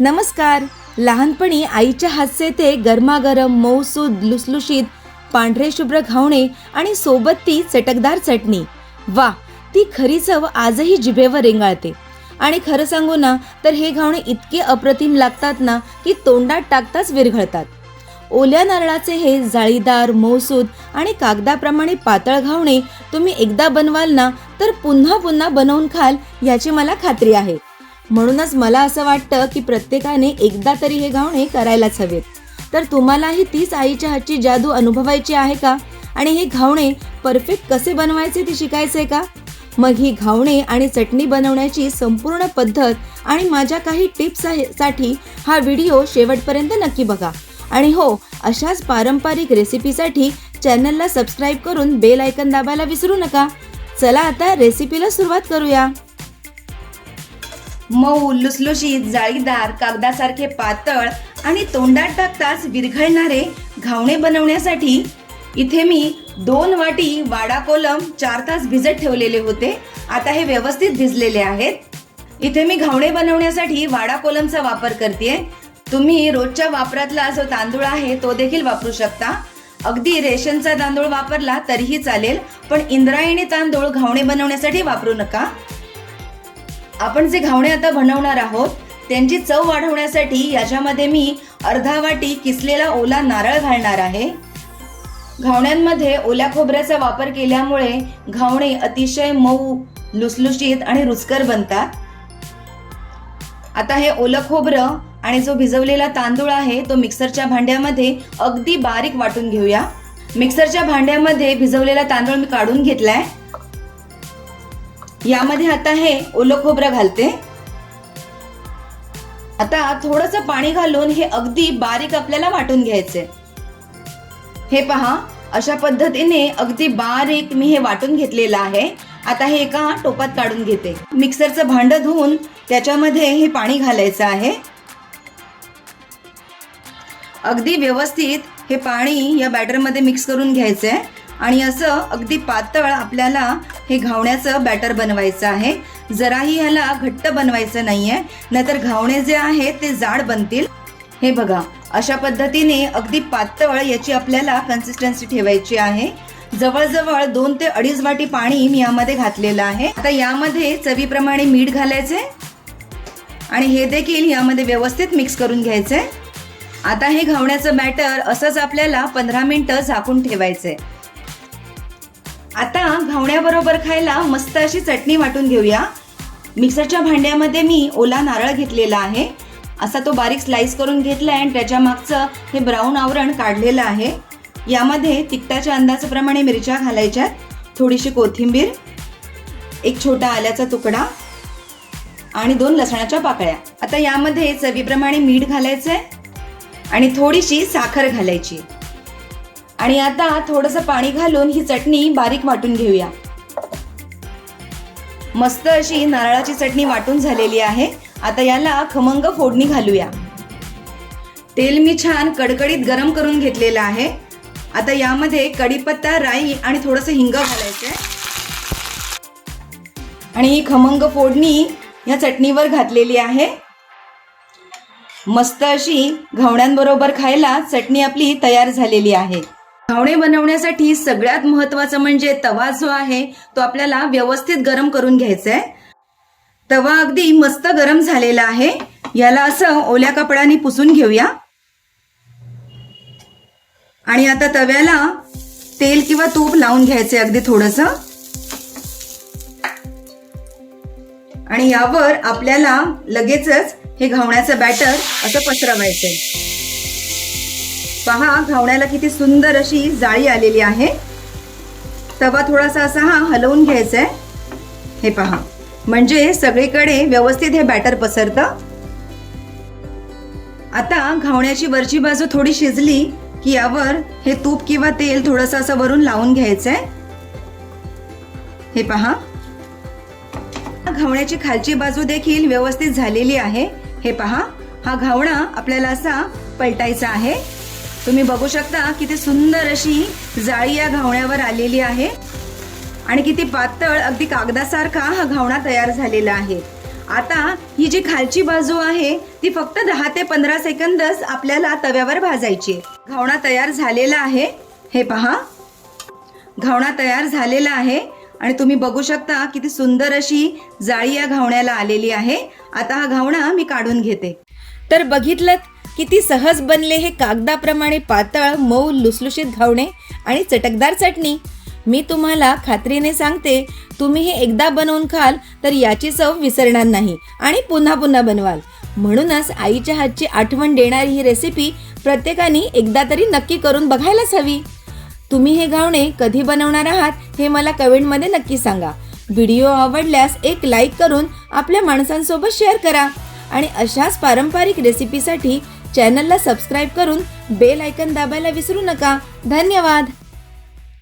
नमस्कार. लहानपणी आईच्या हातचे ते गरमागरम मऊसूद लुसलुशीत पांढरे शुभ्र घावणे आणि सोबत ती चटकदार चटणी. वा ती खरी चव आजही जिभेवर रेंगाळते. आणि खरं सांगू ना तर हे घावणे इतके अप्रतिम लागतात ना की तोंडात टाकताच विरघळतात. ओल्या नारळाचे हे जाळीदार मऊसूद आणि कागदाप्रमाणे पातळ घावणे तुम्ही एकदा बनवाल ना तर पुन्हा पुन्हा बनवून खाल याची मला खात्री आहे. म्हणूनच मला असं वाटतं की प्रत्येकाने एकदा तरी हे घावणे करायलाच हवेत. तर तुम्हालाही तीच आईच्या हातची जादू अनुभवायची आहे का? आणि हे घावणे परफेक्ट कसे बनवायचे ते शिकायचे का? मग ही घावणे आणि चटणी बनवण्याची संपूर्ण पद्धत आणि माझ्या काही टिप्ससाठी हा व्हिडिओ शेवटपर्यंत नक्की बघा. आणि हो अशाच पारंपरिक रेसिपीसाठी चॅनलला सबस्क्राईब करून बेल आयकन दाबायला विसरू नका. चला आता रेसिपीला सुरुवात करूया. मऊ लुसलुशीत जाळीदार कागदासारखे पातळ आणि तोंडात टाकताच विरघळणारे घावणे बनवण्यासाठी इथे मी दोन वाटी वाडा कोलम चार तास भिजत ठेवलेले होते. आता हे व्यवस्थित भिजलेले आहेत. इथे मी घावणे बनवण्यासाठी वाडा कोलमचा वापर करते तुम्ही रोजच्या वापरातला जो तांदूळ आहे तो देखील वापरू शकता. अगदी रेशनचा तांदूळ वापरला तरीही चालेल पण इंद्रायणी तांदूळ घावणे बनवण्यासाठी वापरू नका. आपण जे घावणे आता बनवणार आहोत त्यांची चव वाढवण्यासाठी याच्यामध्ये मी अर्धा वाटी किसलेला ओला नारळ घालणार आहे. घावण्यांमध्ये ओल्या खोबऱ्याचा वापर केल्यामुळे घावणे अतिशय मऊ लुसलुशीत आणि रुचकर बनतात. आता हे ओलं खोबरं आणि जो भिजवलेला तांदूळ आहे तो मिक्सरच्या भांड्यामध्ये अगदी बारीक वाटून घेऊया. मिक्सरच्या भांड्यामध्ये भिजवलेला तांदूळ मी काढून घेतलाय. यामध्ये आता हे ओलं खोबरं घालते. आता थोडस पाणी घालून हे अगदी बारीक आपल्याला वाटून घ्यायचे. हे पहा अशा पद्धतीने अगदी बारीक मी हे वाटून घेतलेलं आहे. आता हे एका टोपात काढून घेते. मिक्सरचं भांड धुवून त्याच्यामध्ये हे पाणी घालायचं आहे. अगदी व्यवस्थित हे पाणी या बॅटरमध्ये मिक्स करून घ्यायचं आहे आणि असं अगदी पातळ आपल्याला हे घावण्याचं बॅटर बनवायचं आहे. जराही ह्याला घट्ट बनवायचं नाहीये. नाहीतर घावणे जे आहेत ते जाड बनतील. हे बघा अशा पद्धतीने अगदी पातळ याची आपल्याला कन्सिस्टन्सी ठेवायची आहे. जवळजवळ दोन ते अडीच वाटी पाणी मी यामध्ये घातलेलं आहे. आता यामध्ये चवीप्रमाणे मीठ घालायचे. आणि हे देखील यामध्ये व्यवस्थित मिक्स करून घ्यायचे. आता हे घावण्याचं बॅटर असंच आपल्याला पंधरा मिनटं झाकून ठेवायचंय. आता घावण्याबरोबर खायला मस्त अशी चटणी वाटून घेऊया. मिक्सरच्या भांड्यामध्ये मी ओला नारळ घेतलेला आहे. असा तो बारीक स्लाइस करून घेतलाय आणि त्याच्या मागचं हे ब्राऊन आवरण काढलेलं आहे. यामध्ये तिखटाच्या अंदाजाप्रमाणे मिरच्या घालायच्यात थोडीशी कोथिंबीर एक छोटा आल्याचा तुकडा आणि दोन लसणाच्या पाकळ्या. आता यामध्ये चवीप्रमाणे मीठ घालायचं आहे आणि थोडीशी साखर घालायची आणि आता थोडंसं पाणी घालून ही चटणी बारीक वाटून घेऊया. मस्त अशी नारळाची चटणी वाटून झालेली आहे. आता याला खमंग फोडणी घालूया. तेल मी छान कडकडीत गरम करून घेतलेलं आहे. आता यामध्ये कढीपत्ता राई आणि थोडंसं हिंग घालायचंय. आणि ही खमंग फोडणी या चटणीवर घातलेली आहे. मस्त अशी घावण्यांबरोबर खायला चटणी आपली तयार झालेली आहे. घावणे बनवण्यासाठी सगळ्यात महत्वाचं म्हणजे तवा जो आहे तो आपल्याला व्यवस्थित गरम करून घ्यायचा आहे तवा अगदी मस्त गरम झालेला आहे. याला असं ओल्या कपड्याने पुसून घेऊया. आणि आता तव्याला तेल किंवा तूप लावून घ्यायचे अगदी थोडस. आणि यावर आपल्याला लगेचच हे घावण्याचं बॅटर असं पसरवायचंय. पहा घावण्याला किती सुंदर अशी जाळी आलेली आहे. तवा थोडासा असा हा हलवून घ्यायचा आहे. हे पहा म्हणजे सगळीकडे व्यवस्थित हे बॅटर पसरतं. आता घावण्याची वरची बाजू थोडी शिजली की यावर हे तूप किंवा तेल थोडंसं असं वरून लावून घ्यायचंय हे पहा. घावण्याची खालची बाजू देखील व्यवस्थित झालेली आहे. हे पहा हा घावणा आपल्याला असा पलटायचा आहे. तुम्ही बघू शकता किती सुंदर अशी जाळी या घावण्यावर आलेली आहे. आणि किती पातळ अगदी कागदासारखा हा घावणा तयार झालेला आहे. आता ही जी खालची बाजू आहे ती फक्त दहा ते पंधरा सेकंदच आपल्याला तव्यावर भाजायची घावणा तयार झालेला आहे. हे पहा. घावणा तयार झालेला आहे. आणि तुम्ही बघू शकता किती सुंदर अशी जाळी या घावण्याला आलेली आहे. आता हा घावणा मी काढून घेते. तर बघितलं किती सहज बनले हे कागदाप्रमाणे पातळ मऊ लुसलुशीत घावणे आणि चटकदार चटणी. मी तुम्हाला खात्रीने सांगते तुम्ही हे एकदा बनवून खाल तर याची चव विसरणार नाही आणि पुन्हा पुन्हा बनवाल. म्हणूनच आईच्या हातची आठवण देणारी ही रेसिपी प्रत्येकाने एकदा तरी नक्की करून बघायलाच हवी. तुम्ही हे गावणे कधी बनवणार आहात हे मला कमेंटमध्ये नक्की सांगा. व्हिडिओ आवडल्यास एक लाईक करून आपल्या माणसांसोबत शेअर करा आणि अशाच पारंपरिक रेसिपीसाठी चॅनलला सबस्क्राईब करून बेल आयकन दाबायला विसरू नका. धन्यवाद.